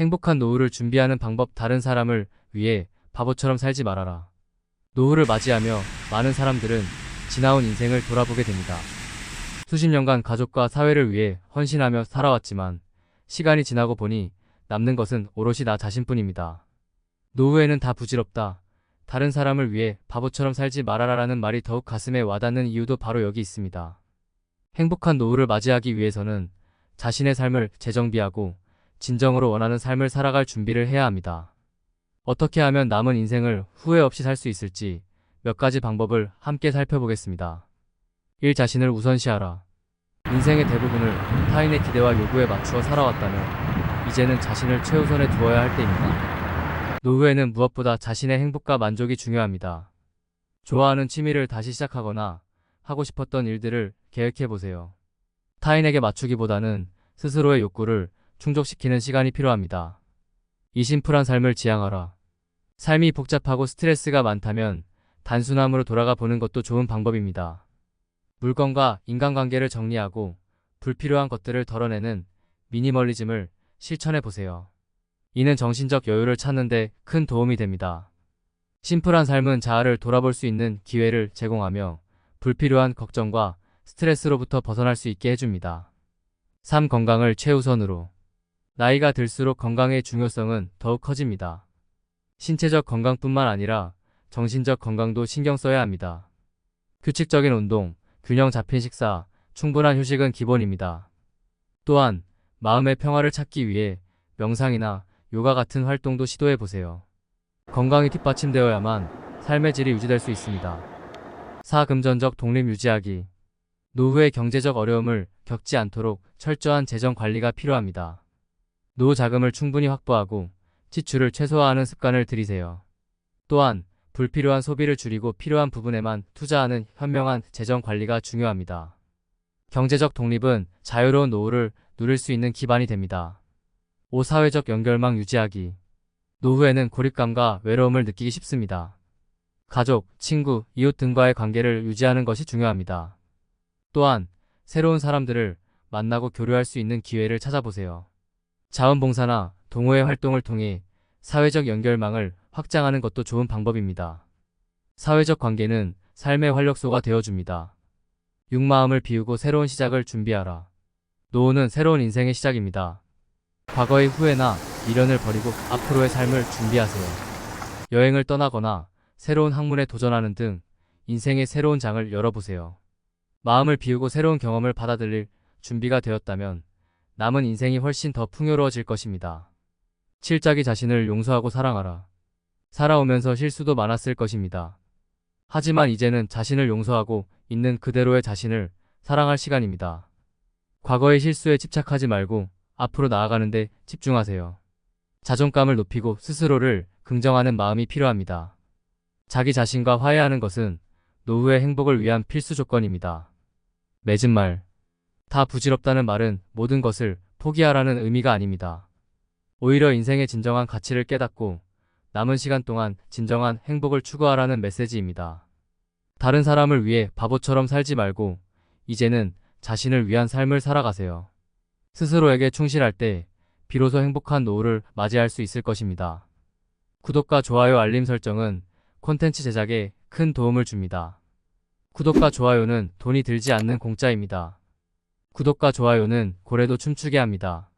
행복한 노후를 준비하는 방법 다른 사람을 위해 바보처럼 살지 말아라. 노후를 맞이하며 많은 사람들은 지나온 인생을 돌아보게 됩니다. 수십 년간 가족과 사회를 위해 헌신하며 살아왔지만 시간이 지나고 보니 남는 것은 오롯이 나 자신뿐입니다. 노후에는 다 부질없다. 다른 사람을 위해 바보처럼 살지 말아라라는 말이 더욱 가슴에 와닿는 이유도 바로 여기 있습니다. 행복한 노후를 맞이하기 위해서는 자신의 삶을 재정비하고 진정으로 원하는 삶을 살아갈 준비를 해야 합니다. 어떻게 하면 남은 인생을 후회 없이 살 수 있을지 몇 가지 방법을 함께 살펴보겠습니다. 1. 자신을 우선시하라. 인생의 대부분을 타인의 기대와 요구에 맞추어 살아왔다면 이제는 자신을 최우선에 두어야 할 때입니다. 노후에는 무엇보다 자신의 행복과 만족이 중요합니다. 좋아하는 취미를 다시 시작하거나 하고 싶었던 일들을 계획해 보세요. 타인에게 맞추기보다는 스스로의 욕구를 충족시키는 시간이 필요합니다. 이 심플한 삶을 지향하라. 삶이 복잡하고 스트레스가 많다면 단순함으로 돌아가 보는 것도 좋은 방법입니다. 물건과 인간관계를 정리하고 불필요한 것들을 덜어내는 미니멀리즘을 실천해 보세요. 이는 정신적 여유를 찾는데 큰 도움이 됩니다. 심플한 삶은 자아를 돌아볼 수 있는 기회를 제공하며 불필요한 걱정과 스트레스로부터 벗어날 수 있게 해줍니다. 3. 건강을 최우선으로. 나이가 들수록 건강의 중요성은 더욱 커집니다. 신체적 건강뿐만 아니라 정신적 건강도 신경 써야 합니다. 규칙적인 운동, 균형 잡힌 식사, 충분한 휴식은 기본입니다. 또한 마음의 평화를 찾기 위해 명상이나 요가 같은 활동도 시도해 보세요. 건강이 뒷받침되어야만 삶의 질이 유지될 수 있습니다. 4. 금전적 독립 유지하기. 노후의 경제적 어려움을 겪지 않도록 철저한 재정 관리가 필요합니다. 노후 자금을 충분히 확보하고 지출을 최소화하는 습관을 들이세요. 또한 불필요한 소비를 줄이고 필요한 부분에만 투자하는 현명한 재정 관리가 중요합니다. 경제적 독립은 자유로운 노후를 누릴 수 있는 기반이 됩니다. 5. 사회적 연결망 유지하기. 노후에는 고립감과 외로움을 느끼기 쉽습니다. 가족, 친구, 이웃 등과의 관계를 유지하는 것이 중요합니다. 또한 새로운 사람들을 만나고 교류할 수 있는 기회를 찾아보세요. 자원봉사나 동호회 활동을 통해 사회적 연결망을 확장하는 것도 좋은 방법입니다. 사회적 관계는 삶의 활력소가 되어줍니다. 육마음을 비우고 새로운 시작을 준비하라. 노후는 새로운 인생의 시작입니다. 과거의 후회나 미련을 버리고 앞으로의 삶을 준비하세요. 여행을 떠나거나 새로운 학문에 도전하는 등 인생의 새로운 장을 열어보세요. 마음을 비우고 새로운 경험을 받아들일 준비가 되었다면 남은 인생이 훨씬 더 풍요로워질 것입니다. 7자기 자신을 용서하고 사랑하라. 살아오면서 실수도 많았을 것입니다. 하지만 이제는 자신을 용서하고 있는 그대로의 자신을 사랑할 시간입니다. 과거의 실수에 집착하지 말고 앞으로 나아가는데 집중하세요. 자존감을 높이고 스스로를 긍정하는 마음이 필요합니다. 자기 자신과 화해하는 것은 노후의 행복을 위한 필수 조건입니다. 맺은 말. 다 부질없다는 말은 모든 것을 포기하라는 의미가 아닙니다. 오히려 인생의 진정한 가치를 깨닫고 남은 시간 동안 진정한 행복을 추구하라는 메시지입니다. 다른 사람을 위해 바보처럼 살지 말고 이제는 자신을 위한 삶을 살아가세요. 스스로에게 충실할 때 비로소 행복한 노후를 맞이할 수 있을 것입니다. 구독과 좋아요 알림 설정은 콘텐츠 제작에 큰 도움을 줍니다. 구독과 좋아요는 돈이 들지 않는 공짜입니다. 구독과 좋아요는 고래도 춤추게 합니다.